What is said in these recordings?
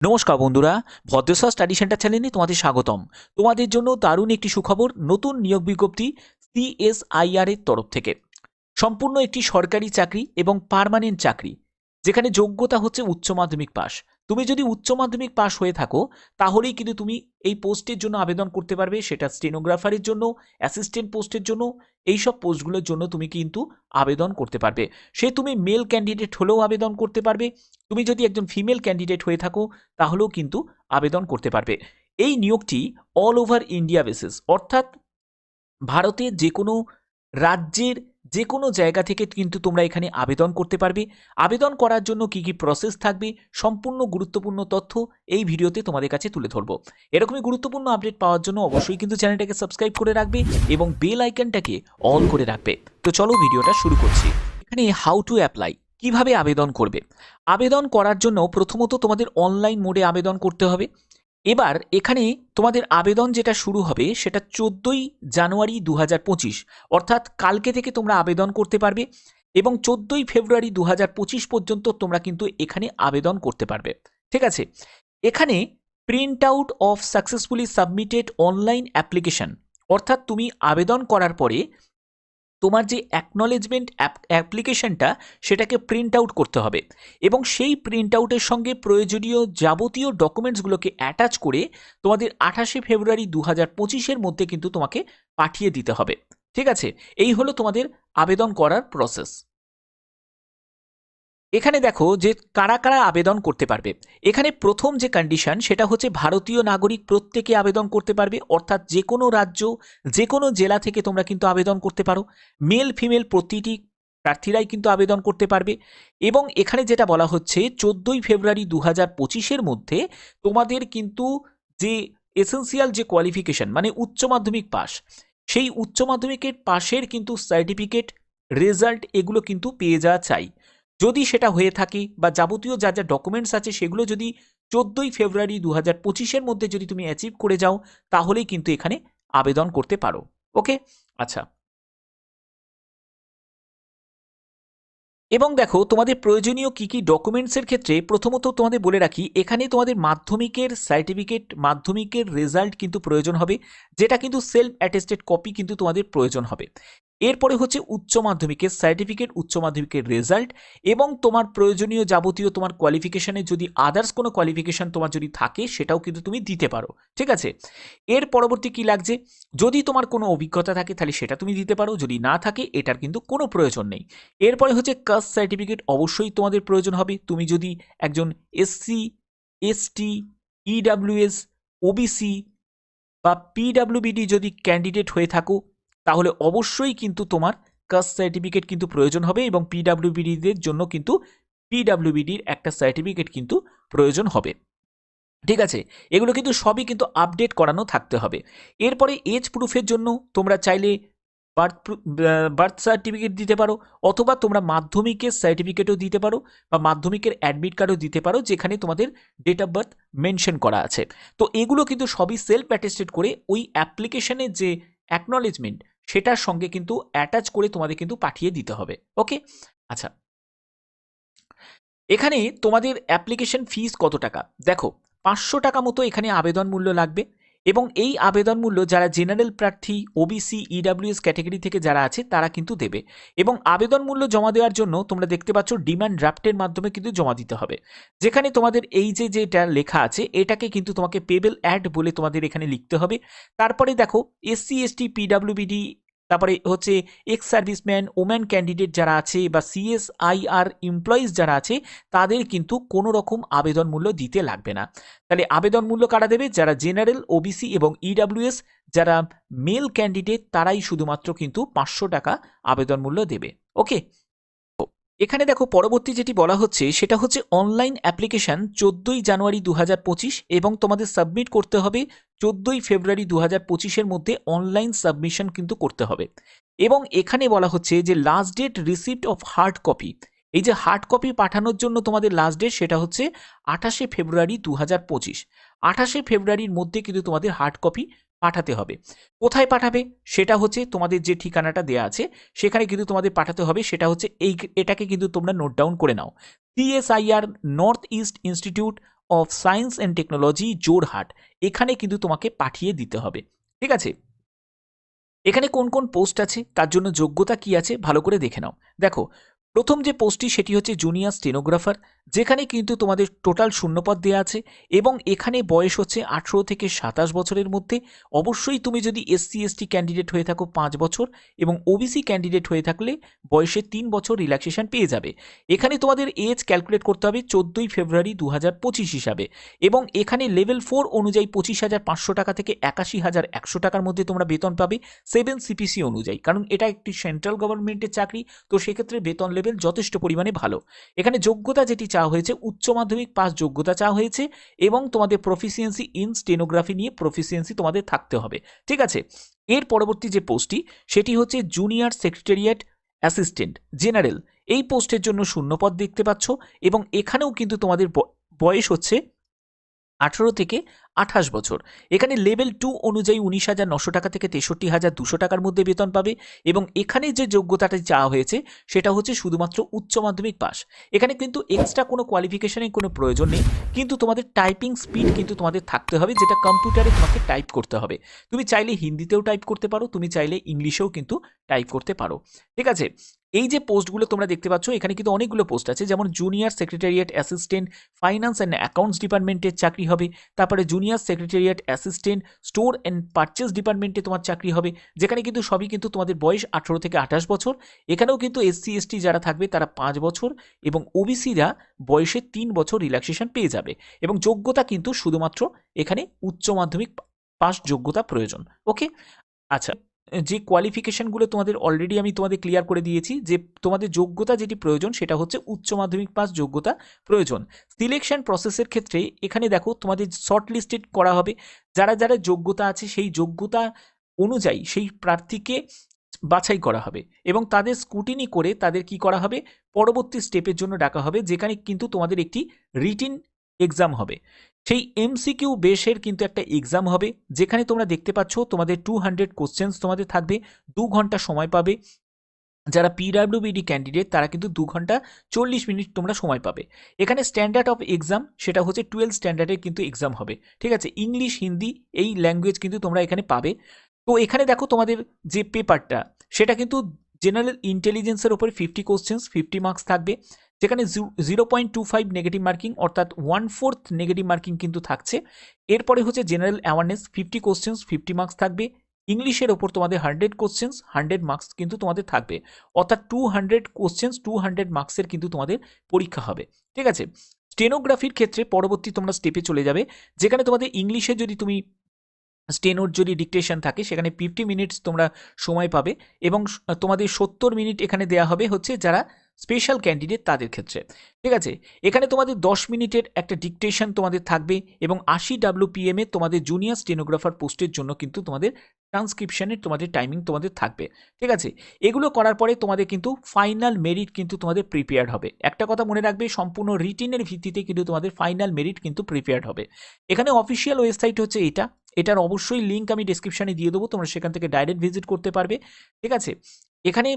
নমস্কার বন্ধুরা ভদ্রসা study centre চ্যানেলে তোমাদের স্বাগতম। তোমাদের জন্য দারুণ একটি সুখবর, নতুন নিয়োগ বিজ্ঞপ্তি সিএসআইআর এর তরফ থেকে। সম্পূর্ণ একটি সরকারি চাকরি এবং পারমানেন্ট চাকরি, যেখানে যোগ্যতা হচ্ছে উচ্চ মাধ্যমিক পাস তুমি যদি উচ্চ মাধ্যমিক পাস হয়ে থাকো, তাহলেই কিন্তু তুমি এই পোস্টের জন্য আবেদন করতে পারবে, সেটা স্টেনোগ্রাফারের জন্য অ্যাসিস্ট্যান্ট পোস্টের জন্য এই সব পোস্টগুলোর জন্য তুমি কিন্তু আবেদন করতে পারবে। সে তুমি মেল ক্যান্ডিডেট হলেও আবেদন করতে পারবে, তুমি যদি একজন ফিমেল ক্যান্ডিডেট হয়ে থাকো, তাহলেও কিন্তু আবেদন করতে পারবে। এই নিয়োগটি অল ওভার ইন্ডিয়া বেসিস অর্থাৎ ভারতের যে কোনো রাজ্যের যে কোনো জায়গা থেকে কিন্তু তোমরা এখানে আবেদন করতে পারবে। আবেদন করার জন্য কি কি প্রসেস থাকবে, সম্পূর্ণ গুরুত্বপূর্ণ তথ্য এই ভিডিওতে তোমাদের কাছে তুলে ধরবো। এরকমই গুরুত্বপূর্ণ আপডেট পাওয়ার জন্য অবশ্যই কিন্তু চ্যানেলটাকে সাবস্ক্রাইব করে রাখবে এবং বেল আইকনটাকে অন করে রাখবে। তো চলো ভিডিওটা শুরু করছি। এখানে হাউ টু অ্যাপ্লাই কীভাবে আবেদন করবে? আবেদন করার জন্য প্রথমত তোমাদের অনলাইন মোডে আবেদন করতে হবে। এবার এখানে তোমাদের আবেদন যেটা শুরু হবে সেটা চোদ্দোই জানুয়ারি দু হাজার পঁচিশ, অর্থাৎ কালকে থেকে তোমরা আবেদন করতে পারবে এবং চোদ্দোই ফেব্রুয়ারি দু হাজার পঁচিশ পর্যন্ত তোমরা কিন্তু এখানে আবেদন করতে পারবে। ঠিক আছে? এখানে print out of successfully submitted online application অর্থাৎ তুমি আবেদন করার পরে তোমার যে অ্যাকনলেজমেন্ট অ্যাপ্লিকেশনটা সেটাকে প্রিন্ট আউট করতে হবে। এবং সেই প্রিন্ট আউটের সঙ্গে প্রয়োজনীয় যাবতীয় ডকুমেন্টসগুলোকে অ্যাটাচ করে তোমাদের আঠাশে ফেব্রুয়ারি দু হাজার পঁচিশের মধ্যে কিন্তু তোমাকে পাঠিয়ে দিতে হবে। ঠিক আছে? এই হলো তোমাদের আবেদন করার প্রসেস এখানে দেখো যে কারা কারা আবেদন করতে পারবে। এখানে প্রথম যে কন্ডিশন সেটা হচ্ছে ভারতীয় নাগরিক প্রত্যেকে আবেদন করতে পারবে, অর্থাৎ যে কোনো রাজ্য, যে কোনো জেলা থেকে তোমরা কিন্তু আবেদন করতে পারো। মেল ফিমেল প্রতিটি প্রার্থীরাই কিন্তু আবেদন করতে পারবে এবং এখানে যেটা বলা হচ্ছে, চোদ্দোই ফেব্রুয়ারি দু হাজার পঁচিশের মধ্যে তোমাদের কিন্তু যে এসেন্সিয়াল যে কোয়ালিফিকেশন মানে উচ্চ মাধ্যমিক পাস সেই উচ্চ মাধ্যমিকের পাশের কিন্তু সার্টিফিকেট রেজাল্ট এগুলো কিন্তু পেয়ে যাওয়া চাই। যদি সেটা হয়ে থাকে বা যাবতীয় যা যা ডকুমেন্টস আছে সেগুলো যদি চোদ্দোই ফেব্রুয়ারি দু হাজার পঁচিশের মধ্যে যদি তুমি অ্যাচিভ করে যাও, তাহলেই কিন্তু এখানে আবেদন করতে পারো। ওকে আচ্ছা। এবং দেখো, তোমাদের প্রয়োজনীয় কী কী ডকুমেন্টসের ক্ষেত্রে প্রথমত তোমাদের বলে রাখি, এখানে তোমাদের মাধ্যমিকের সার্টিফিকেট মাধ্যমিকের রেজাল্ট কিন্তু প্রয়োজন হবে, যেটা কিন্তু সেলফ অ্যাটেস্টেড কপি কিন্তু তোমাদের প্রয়োজন হবে। এরপরে হচ্ছে উচ্চ মাধ্যমিকের সার্টিফিকেট উচ্চ মাধ্যমিকের রেজাল্ট এবং তোমার প্রয়োজনীয় যাবতীয় তোমার কোয়ালিফিকেশনে যদি আদার্স কোনো কোয়ালিফিকেশান তোমার যদি থাকে, সেটাও কিন্তু তুমি দিতে পারো। ঠিক আছে? এর পরবর্তী কি লাগছে? যদি তোমার কোনো অভিজ্ঞতা থাকে, তাহলে সেটা তুমি দিতে পারো। যদি না থাকে, এটার কিন্তু কোনো প্রয়োজন নেই। এরপরে হচ্ছে কাস্ট সার্টিফিকেট অবশ্যই তোমাদের প্রয়োজন হবে। তুমি যদি একজন এসসি এসটি ইডাব্লিউএস ওবিসি বা পিডাব্লিউবিডি যদি ক্যান্ডিডেট হয়ে থাকো তাহলে অবশ্যই কিন্তু তোমার কাস্ট সার্টিফিকেট কিন্তু প্রয়োজন হবে এবং পিডাব্লিউবিডিদের জন্য কিন্তু পিডাব্লিউবিডির একটা সার্টিফিকেট কিন্তু প্রয়োজন হবে। ঠিক আছে? এগুলো কিন্তু সবই কিন্তু আপডেট করানো থাকতে হবে। এরপরে এজ প্রুফের জন্য তোমরা চাইলে বার্থ বার্থ সার্টিফিকেট দিতে পারো অথবা তোমরা মাধ্যমিকের সার্টিফিকেটও দিতে পারো বা মাধ্যমিকের অ্যাডমিট কার্ডও দিতে পারো যেখানে তোমাদের ডেট অফ বার্থ মেনশন করা আছে। তো এগুলো কিন্তু সবই সেলফ অ্যাটেস্টেড করে ওই অ্যাপ্লিকেশনের যে অ্যাকনলেজমেন্ট সেটার সঙ্গে কিন্তু অ্যাটাচ করে তোমাদের কিন্তু পাঠিয়ে দিতে হবে। ওকে আচ্ছা। এখানে তোমাদের অ্যাপ্লিকেশন ফিস কত টাকা? দেখো, পাঁচশো টাকা মতো এখানে আবেদন মূল্য লাগবে এবং এই আবেদন মূল্য যারা জেনারেল প্রার্থী ওবিসি ইডাব্লিউএস ক্যাটাগরি থেকে যারা আছে, তারা কিন্তু দেবে। এবং আবেদন মূল্য জমা দেওয়ার জন্য তোমরা দেখতে পাচ্ছ ডিমান্ড ড্রাফটের মাধ্যমে কিন্তু জমা দিতে হবে। যেখানে তোমাদের এই যে যেটা লেখা আছে, এটাকে কিন্তু তোমাকে পেবেল অ্যাড বলে তোমাদের এখানে লিখতে হবে। তারপরে দেখো এসসি এসটি পিডাব্লিউবিডি তারপরে হচ্ছে এক্স সার্ভিসম্যান ওম্যান ক্যান্ডিডেট যারা আছে বা সিএসআইআর এমপ্লয়িজ যারা আছে, তাদের কিন্তু কোনো রকম আবেদন মূল্য দিতে লাগবে না। তাহলে আবেদন মূল্য কারা দেবে? যারা জেনারেল ওবিসি এবং ইডাব্লিউএস যারা মেল ক্যান্ডিডেট তারাই শুধুমাত্র কিন্তু পাঁচশো টাকা আবেদন মূল্য দেবে। ওকে? এখানে দেখো পরবর্তী যেটি বলা হচ্ছে, সেটা হচ্ছে অনলাইন অ্যাপ্লিকেশন চোদ্দোই জানুয়ারি দু হাজার পঁচিশ এবং তোমাদের সাবমিট করতে হবে চোদ্দোই ফেব্রুয়ারি দু হাজার পঁচিশের মধ্যে অনলাইন সাবমিশন কিন্তু করতে হবে। এবং এখানে বলা হচ্ছে যে last date receipt of hard copy এই যে হার্ড কপি পাঠানোর জন্য তোমাদের লাস্ট ডেট সেটা হচ্ছে আঠাশে ফেব্রুয়ারি দু হাজার পঁচিশ। আঠাশে ফেব্রুয়ারির মধ্যে কিন্তু তোমাদের হার্ড কপি পাঠাতে হবে। কোথায় পাঠাবে? সেটা হচ্ছে তোমাদের যে ঠিকানাটা দেওয়া আছে, সেখানে কিন্তু তোমাদের পাঠাতে হবে। সেটা হচ্ছে এই, এটাকে কিন্তু তোমরা নোট ডাউন করে নাও। CSIR north east institute of science and technology Jorhat এখানে কিন্তু তোমাকে পাঠিয়ে দিতে হবে। ঠিক আছে? এখানে কোন কোন পোস্ট আছে? তার জন্য যোগ্যতা কি আছে? ভালো করে দেখে নাও। দেখো, প্রথম যে পোস্টটি সেটি হচ্ছে জুনিয়র স্টেনোগ্রাফার যেখানে কিন্তু তোমাদের টোটাল শূন্যপদ দেওয়া আছে এবং এখানে বয়স হচ্ছে আঠেরো থেকে সাতাশ বছরের মধ্যে। অবশ্যই তুমি যদি এসসি এসটি ক্যান্ডিডেট হয়ে থাকো পাঁচ বছর এবং ওবিসি ক্যান্ডিডেট হয়ে থাকলে বয়সে তিন বছর রিল্যাক্সেশন পেয়ে যাবে। এখানে তোমাদের এজ ক্যালকুলেট করতে হবে চোদ্দোই ফেব্রুয়ারি দু হাজার পঁচিশ হিসাবে এবং এখানে লেভেল ফোর অনুযায়ী পঁচিশ হাজার পাঁচশো টাকা থেকে একাশি হাজার একশো টাকার মধ্যে তোমরা বেতন পাবে সেভেন সিপিসি অনুযায়ী। কারণ এটা একটি সেন্ট্রাল গভর্নমেন্টের চাকরি, তো সেক্ষেত্রে বেতন লেভেল যথেষ্ট পরিমাণে ভালো। এখানে যোগ্যতা যেটি চাওয়া হয়েছে, উচ্চ মাধ্যমিক পাস যোগ্যতা চাওয়া হয়েছে এবং তোমাদের প্রফিসিয়েন্সি ইন স্টেনোগ্রাফি নিয়ে প্রফিসিয়েন্সি তোমাদের থাকতে হবে। ঠিক আছে? এর পরবর্তী যে পোস্টটি সেটি হচ্ছে জুনিয়র সেক্রেটারিয়েট অ্যাসিস্ট্যান্ট জেনারেল এই পোস্টের জন্য শূন্যপদ দেখতে পাচ্ছ এবং এখানেও কিন্তু তোমাদের বয়স হচ্ছে আঠেরো থেকে আঠাশ বছর। এখানে লেভেল টু অনুযায়ী উনিশ হাজার নশো টাকা থেকে তেষট্টি হাজার দুশো টাকার মধ্যে বেতন পাবে এবং এখানে যে যোগ্যতাটা চাওয়া হয়েছে সেটা হচ্ছে শুধুমাত্র উচ্চ মাধ্যমিক পাস এখানে কিন্তু এক্সট্রা কোনো কোয়ালিফিকেশনের কোনো প্রয়োজন নেই, কিন্তু তোমাদের টাইপিং স্পিড কিন্তু তোমাদের থাকতে হবে, যেটা কম্পিউটারে তোমাকে টাইপ করতে হবে। তুমি চাইলে হিন্দিতেও টাইপ করতে পারো, তুমি চাইলে ইংলিশেও কিন্তু টাইপ করতে পারো। ঠিক আছে? এই যে পোস্টগুলো তোমরা দেখতে পাচ্ছ, এখানে কিন্তু অনেকগুলো পোস্ট আছে। যেমন junior secretariat assistant finance and accounts ডিপার্টমেন্টের চাকরি হবে। তারপরে junior secretariat assistant store and purchase ডিপার্টমেন্টে তোমার চাকরি হবে। যেখানে কিন্তু সবই কিন্তু তোমাদের বয়স আঠেরো থেকে আঠাশ বছর। এখানেও কিন্তু এসসি এসটি যারা থাকবে, তারা পাঁচ বছর এবং ওবিসিরা বয়সে তিন বছর রিল্যাক্সেশন পেয়ে যাবে। এবং যোগ্যতা কিন্তু শুধুমাত্র এখানে উচ্চ মাধ্যমিক পাস যোগ্যতা প্রয়োজন। ওকে আচ্ছা। যে কোয়ালিফিকেশনগুলো তোমাদের অলরেডি আমি তোমাদের ক্লিয়ার করে দিয়েছি, যে তোমাদের যোগ্যতা যেটি প্রয়োজন সেটা হচ্ছে উচ্চ মাধ্যমিক পাস যোগ্যতা প্রয়োজন। সিলেকশন প্রসেসের ক্ষেত্রে এখানে দেখো তোমাদের শর্ট লিস্টেড করা হবে। যারা যারা যোগ্যতা আছে সেই যোগ্যতা অনুযায়ী সেই প্রার্থীকে বাছাই করা হবে এবং তাদের স্কুটিনি করে তাদের কি করা হবে? পরবর্তী স্টেপের জন্য ডাকা হবে, যেখানে কিন্তু তোমাদের একটি রিটিন এক্সাম হবে। সেই এমসিকিউ বেসের কিন্তু একটা এক্সাম হবে, যেখানে তোমরা দেখতে পাচ্ছ তোমাদের টু হান্ড্রেড কোশ্চেন্স তোমাদের থাকবে, দু ঘণ্টা সময় পাবে। যারা পিডাব্লিউবিডি ক্যান্ডিডেট তারা কিন্তু দু ঘণ্টা চল্লিশ মিনিট তোমরা সময় পাবে। এখানে স্ট্যান্ডার্ড অফ এক্সাম সেটা হচ্ছে টুয়েলভ স্ট্যান্ডার্ডের কিন্তু এক্সাম হবে। ঠিক আছে? ইংলিশ হিন্দি এই ল্যাঙ্গুয়েজ কিন্তু তোমরা এখানে পাবে। তো এখানে দেখো তোমাদের যে পেপারটা সেটা কিন্তু জেনারেল ইন্টেলিজেন্সের ওপরে ফিফটি কোশ্চেন্স ফিফটি মার্কস থাকবে। যেখানে zero point two five negative marking অর্থাৎ ওয়ান ফোর্থ নেগেটিভ মার্কিং কিন্তু থাকছে। এরপরে হচ্ছে general awareness fifty questions fifty marks থাকবে। ইংলিশের ওপর তোমাদের হান্ড্রেড কোশ্চেন্স হান্ড্রেড মার্কস কিন্তু তোমাদের থাকবে। অর্থাৎ two hundred questions two hundred মার্কসের কিন্তু তোমাদের পরীক্ষা হবে। ঠিক আছে? স্টেনোগ্রাফির ক্ষেত্রে পরবর্তী তোমরা স্টেপে চলে যাবে। যেখানে তোমাদের ইংলিশে যদি তুমি স্টেনোর যদি ডিকটেশন থাকে, সেখানে ফিফটি মিনিটস তোমরা সময় পাবে এবং তোমাদের সত্তর মিনিট এখানে দেওয়া হবে হচ্ছে যারা স্পেশাল ক্যান্ডিডেট তাদের ক্ষেত্রে। ঠিক আছে? এখানে তোমাদের দশ মিনিটের একটা ডিকটেশন তোমাদের থাকবে এবং আশি ডাব্লিউপিএম এ তোমাদের জুনিয়র স্টেনোগ্রাফার পোস্টের জন্য কিন্তু তোমাদের ট্রান্সক্রিপশনের তোমাদের টাইমিং তোমাদের থাকবে। ঠিক আছে? এগুলো করার পরে তোমাদের কিন্তু ফাইনাল মেরিট কিন্তু তোমাদের প্রিপেয়ার্ড হবে। একটা কথা মনে রাখবে, সম্পূর্ণ রিটিনের ভিত্তিতে কিন্তু তোমাদের ফাইনাল মেরিট কিন্তু প্রিপেয়ার্ড হবে। এখানে অফিসিয়াল ওয়েবসাইট হচ্ছে এটা। এটার অবশ্যই লিঙ্ক আমি ডিসক্রিপশানে দিয়ে দেবো, তোমরা সেখান থেকে ডাইরেক্ট ভিজিট করতে পারবে। ঠিক আছে? এখানে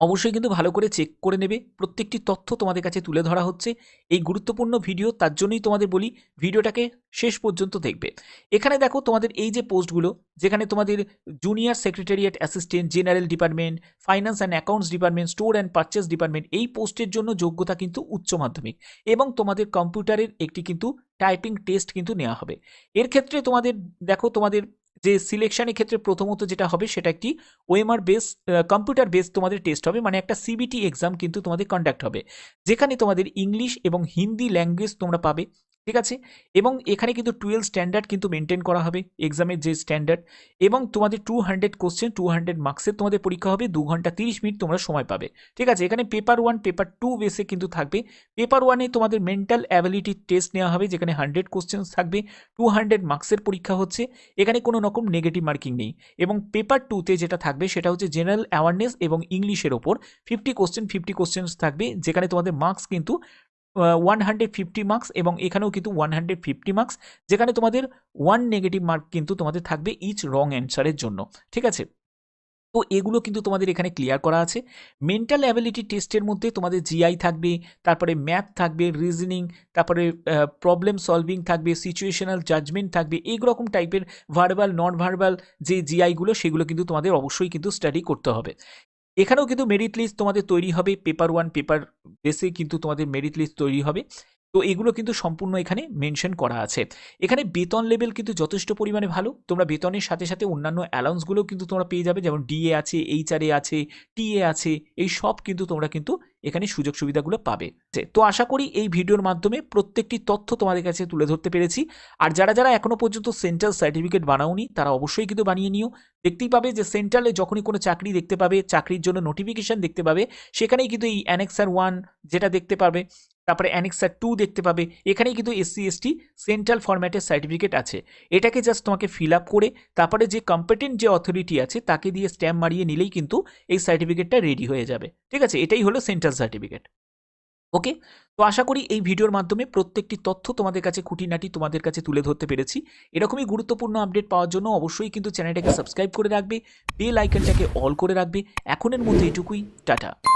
অবশ্যই কিন্তু ভালো করে চেক করে নেবে। প্রত্যেকটি তথ্য তোমাদের কাছে তুলে ধরা হচ্ছে। এই গুরুত্বপূর্ণ ভিডিও তার জন্যই তোমাদের বলি ভিডিওটাকে শেষ পর্যন্ত দেখবে। এখানে দেখো তোমাদের এই যে পোস্টগুলো, যেখানে তোমাদের junior secretariat assistant general department finance and accounts department store and purchase department এই পোস্টের জন্য যোগ্যতা কিন্তু উচ্চ মাধ্যমিক এবং তোমাদের কম্পিউটারের একটি কিন্তু টাইপিং টেস্ট কিন্তু নেওয়া হবে। এর ক্ষেত্রে তোমাদের, দেখো তোমাদের যে সিলেকশানের ক্ষেত্রে প্রথমত যেটা হবে সেটা একটি ওএমআর বেস কম্পিউটার বেস তোমাদের টেস্ট হবে মানে একটা সিবিটি এক্সাম কিন্তু তোমাদের কন্ডাক্ট হবে। যেখানে তোমাদের ইংলিশ এবং হিন্দি ল্যাঙ্গুয়েজ তোমরা পাবে। ঠিক আছে? এবং এখানে কিন্তু টুয়েলভ স্ট্যান্ডার্ড কিন্তু মেনটেন করা হবে এক্সামের যে স্ট্যান্ডার্ড এবং তোমাদের two hundred question two hundred মার্কসের তোমাদের পরীক্ষা হবে, দু ঘণ্টা তিরিশ মিনিট তোমরা সময় পাবে। ঠিক আছে? এখানে পেপার ওয়ান পেপার টু বেসে কিন্তু থাকবে। পেপার ওয়ানে তোমাদের মেন্টাল অ্যাবিলিটি টেস্ট নেওয়া হবে, যেখানে হান্ড্রেড কোশ্চেন্স থাকবে টু হান্ড্রেড মার্কসের পরীক্ষা হচ্ছে। এখানে কোনো রকম নেগেটিভ মার্কিং নেই। এবং পেপার টুতে যেটা থাকবে, সেটা হচ্ছে জেনারেল অ্যাওয়ারনেস এবং ইংলিশের ওপর। ফিফটি কোশ্চেন ফিফটি কোশ্চেন্স থাকবে, যেখানে তোমাদের মার্কস কিন্তু ওয়ান হান্ড্রেড ফিফটি মার্কস এবং এখানেও কিন্তু ওয়ান হান্ড্রেড ফিফটি মার্কস যেখানে তোমাদের ওয়ান নেগেটিভ মার্ক কিন্তু তোমাদের থাকবে ইচ রং অ্যান্সারের জন্য, ঠিক আছে? তো এগুলো কিন্তু তোমাদের এখানে ক্লিয়ার করা আছে। মেন্টাল অ্যাবিলিটি টেস্টের মধ্যে তোমাদের জিআই থাকবে, তারপরে ম্যাথ থাকবে রিজনিং তারপরে প্রবলেম সলভিং থাকবে সিচুয়েশনাল জাজমেন্ট থাকবে এই রকম টাইপের ভার্বাল নন ভার্বাল যে জিআইগুলো সেগুলো কিন্তু তোমাদের অবশ্যই কিন্তু স্টাডি করতে হবে। এখানেও কিন্তু মেরিট লিস্ট তোমাদের তৈরি হবে পেপার ওয়ান পেপার বেসে কিন্তু তোমাদের মেরিট লিস্ট তৈরি হবে। তো এগুলো কিন্তু সম্পূর্ণ এখানে মেনশন করা আছে। এখানে বেতন লেভেল কিন্তু যথেষ্ট পরিমাণে ভালো। তোমরা বেতনের সাথে সাথে অন্যান্য অ্যালাউন্সগুলোও কিন্তু তোমরা পেয়ে যাবে। যেমন ডিএ আছে এইচআরএ আছে টিএ আছে, এই সব কিন্তু তোমরা কিন্তু এখানে সুযোগ সুবিধাগুলো পাবে। তো আশা করি এই ভিডিওর মাধ্যমে প্রত্যেকটি তথ্য তোমাদের কাছে তুলে ধরতে পেরেছি। আর যারা যারা এখনও পর্যন্ত সেন্ট্রাল সার্টিফিকেট বানাওনি, তারা অবশ্যই কিন্তু বানিয়ে নিও। দেখতেই পাবে যে সেন্ট্রালে যখনই কোনো চাকরি দেখতে পাবে, চাকরির জন্য নোটিফিকেশন দেখতে পাবে, সেখানেই কিন্তু এই অ্যানেক্সার ওয়ান যেটা দেখতে পাবে। তারপরে অ্যানেক্সার টু দেখতে পাবে। এখানেই কিন্তু এসসি এসটি সেন্ট্রাল ফরম্যাটের সার্টিফিকেট আছে। এটাকে জাস্ট তোমাকে ফিল আপ করে তারপরে যে কম্পিটেন্ট যে অথরিটি আছে, তাকে দিয়ে স্ট্যাম্প মারিয়ে নিলেই কিন্তু এই সার্টিফিকেটটা রেডি হয়ে যাবে। ঠিক আছে? এটাই হলো সেন্ট্রাল সার্টিফিকেট ওকে তো আশা করি এই ভিডিওর মাধ্যমে প্রত্যেকটি তথ্য তোমাদের কাছে খুঁটিনাটি তোমাদের কাছে তুলে ধরতে পেরেছি। এরকমই গুরুত্বপূর্ণ আপডেট পাওয়ার জন্য অবশ্যই কিন্তু চ্যানেলটাকে সাবস্ক্রাইব করে রাখবে। বেল আইকনটাকে অল করে রাখবে। এখনের মধ্যে এটুকুই। টাটা।